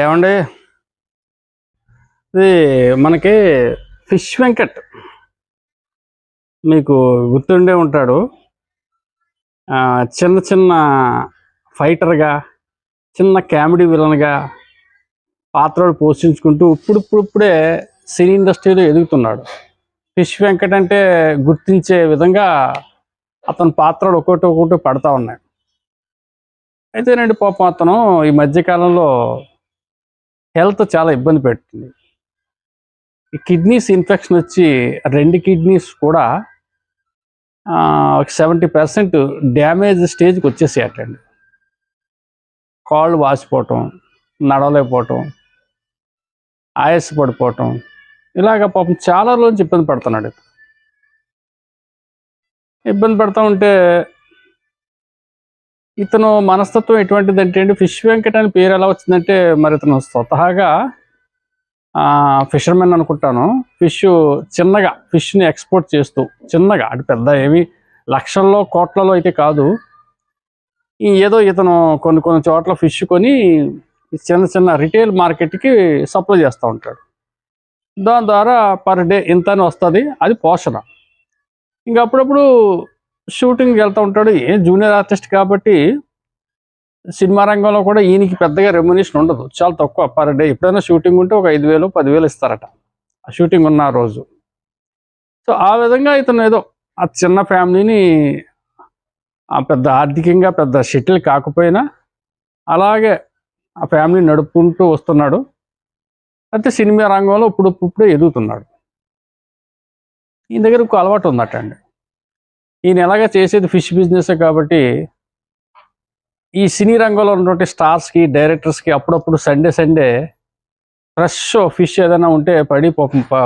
ఏమండి? ఇది మనకి ఫిష్ వెంకట్. మీకు గుర్తుండే ఉంటాడు. ఆ, చిన్న చిన్న ఫైటర్గా చిన్న కామెడీ విలన్గా పాత్రలు పోషించుకుంటూ ఇప్పుడిప్పుడిప్పుడే సినీ ఇండస్ట్రీలో ఎదుగుతున్నాడు. ఫిష్ వెంకట్ అంటే గుర్తించే విధంగా అతని పాత్రలు ఒకటి ఒకటి పడతా ఉన్నాయి. అయితేనండి పాపం అతను ఈ మధ్యకాలంలో హెల్త్ చాలా ఇబ్బంది పెట్టింది ఈ కిడ్నీస్ ఇన్ఫెక్షన్ వచ్చి రెండు కిడ్నీస్ కూడా ఒక సెవెంటీ పర్సెంట్ డ్యామేజ్ స్టేజ్కి వచ్చేసేయటండి. కాళ్ళు వాసిపోవటం నడవలేకపోవటం ఆయాస పడిపోవటం ఇలాగ పాపం చాలా రోజు ఇబ్బంది పడుతున్నాడు. ఇబ్బంది పడతా ఉంటే ఇతను మనస్తత్వం ఎటువంటిది అంటే అండి ఫిష్ వెంకట్ అని పేరు ఎలా వచ్చిందంటే మరి ఇతను స్వతహాగా ఫిషర్మెన్ అనుకుంటాను. ఫిష్ చిన్నగా ఫిష్ని ఎక్స్పోర్ట్ చేస్తూ చిన్నగా అంటే పెద్ద ఏమి లక్షల్లో కోట్లలో అయితే కాదు. ఈ ఏదో ఇతను కొన్ని కొన్ని చోట్ల ఫిష్ కొని చిన్న చిన్న రిటైల్ మార్కెట్కి సప్లై చేస్తూ ఉంటాడు. దాని ద్వారా పర్ డే ఇంత అని వస్తుంది అది పోషణ. ఇంకా అప్పుడప్పుడు షూటింగ్కి వెళ్తూ ఉంటాడు. ఏ జూనియర్ ఆర్టిస్ట్ కాబట్టి సినిమా రంగంలో కూడా ఈయనకి పెద్దగా రెమ్యునేషన్ ఉండదు. చాలా తక్కువ పర్ డే. ఎప్పుడైనా షూటింగ్ ఉంటే ఒక ఐదు వేలు పదివేలు ఇస్తారట. ఆ షూటింగ్ ఉన్న రోజు. సో ఆ విధంగా ఇతను ఏదో ఆ చిన్న ఫ్యామిలీని ఆ పెద్ద ఆర్థికంగా పెద్ద షెటిల్ కాకపోయినా అలాగే ఆ ఫ్యామిలీ నడుపుకుంటూ వస్తున్నాడు. అయితే సినిమా రంగంలో ఇప్పుడు ఇప్పుడే ఎదుగుతున్నాడు. ఈయన దగ్గర ఒక అలవాటు ఉందట అండి. ఈయన ఎలాగ చేసేది ఫిష్ బిజినెస్ కాబట్టి ఈ సినీ రంగంలో ఉన్నటువంటి స్టార్స్కి డైరెక్టర్స్కి అప్పుడప్పుడు సండే సండే ఫ్రెష్ ఫిష్ ఏదైనా ఉంటే పడి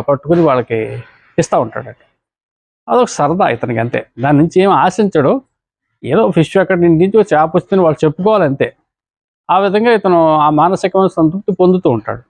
పట్టుకుని వాళ్ళకి ఇస్తూ ఉంటాడట. అదొక సరదా ఇతనికి అంతే. దాని నుంచి ఏం ఆశించడు. ఏదో ఫిష్ అక్కడి నుంచి ఒక చేప వస్తుంది వాళ్ళు చెప్పుకోవాలి అంతే. ఆ విధంగా ఇతను ఆ మానసికమైన సంతృప్తి పొందుతూ ఉంటాడు.